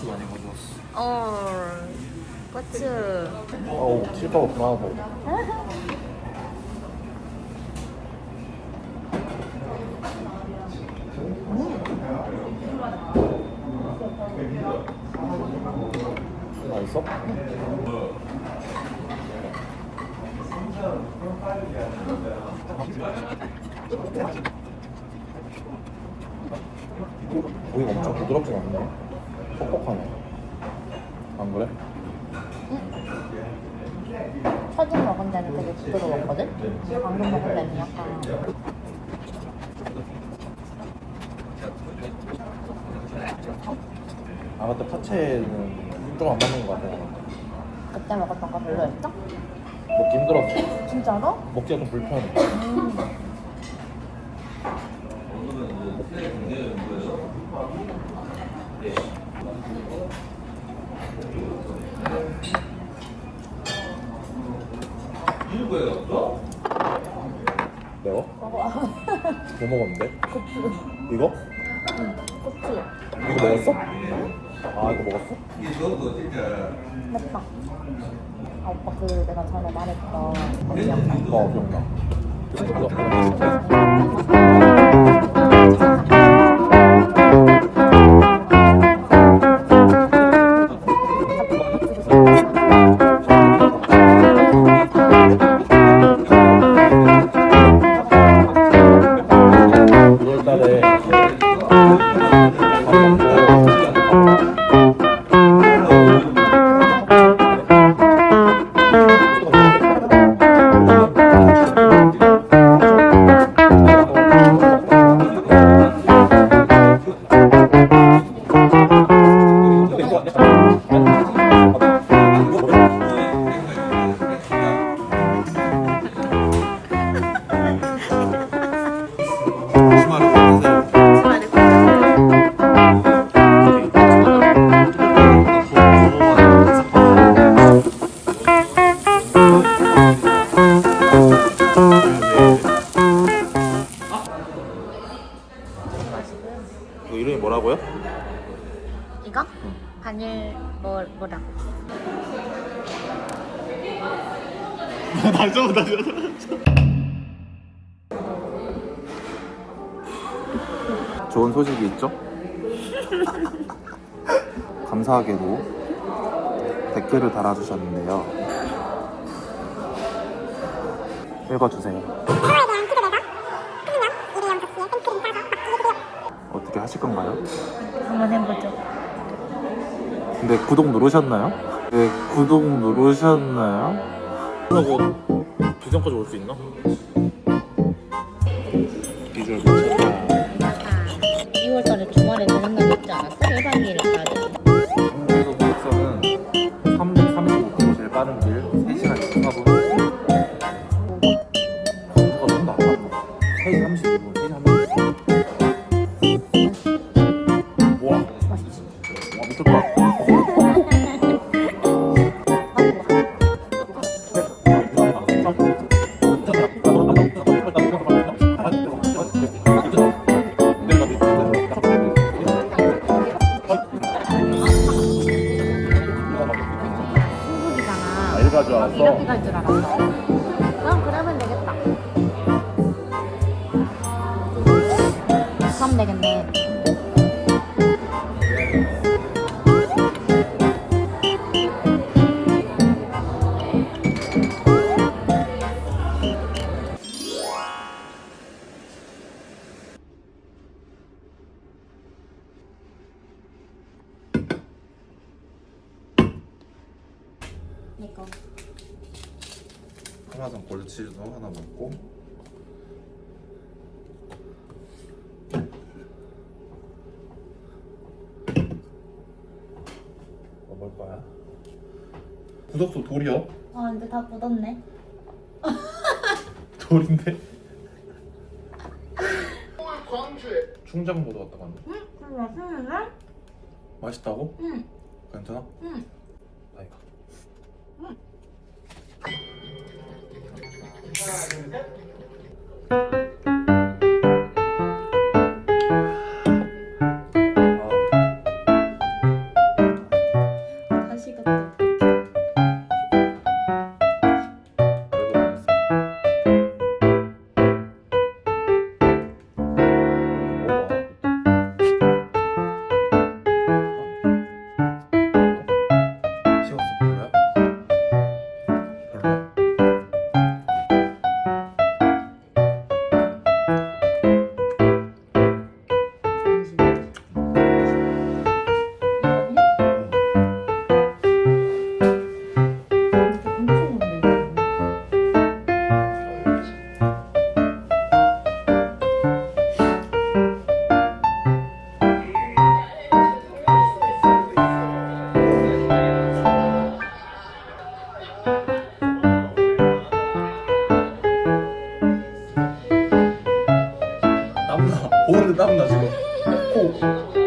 고추 많이 가져왔어. 어, 고추. 어우, 칠까봐 불안하다. 맛있어? 고기가 엄청 부드럽진 않네. 퍽퍽하네. 안 그래? 처음 먹은 데는 되게 부드러웠거든? 방금 먹은 데는 약간. 아 근데 파채는 좀 안 맞는 것 같아. 그때 먹었던 거 별로였어? 먹기 힘들었어. 진짜로? 먹기가 좀 불편해. 음. 매워? 먹어. 뭐 먹었는데? 이거? 고추. 이거 먹었어? 아 이거 먹었어? 맵다. 아, 오빠 그 내가 전에 말했던 거 기억나? 어 기억나. 바닐 뭐 뭐라고? 다시 한번 다시 좋은 소식이 있죠? 감사하게도 댓글을 달아주셨는데요. 읽어주세요. 어떻게 하실 건가요? 한번 해보죠. 근데 구독 누르셨나요? 네, 구독 누르셨나요? 그러고 비전까지 올 수 있나? 비주얼 미쳤다. 아, 2월달에 주말에 되는 날 있지 않았어? 1박 2일 가야 돼. 한국에서 고속선은 335km 제일 빠른 길 3시간 24분 속도가 좀더 안 맞나? 3시 32분, 이렇게 갈 줄 알았어. 그럼 그러면 되겠다. 그럼 되겠네. 이거. 파마산 골드치즈도 하나 먹고 뭐 먹을 거야? 구독수 돌이요? 아 근데 다 묻었네. 돌인데? 충장보도 갔다 갔네 응? 그럼 맛있는데? 맛있다고? 응. 괜찮아? 응. 아. 다시 갔다. 땀나 지금. 코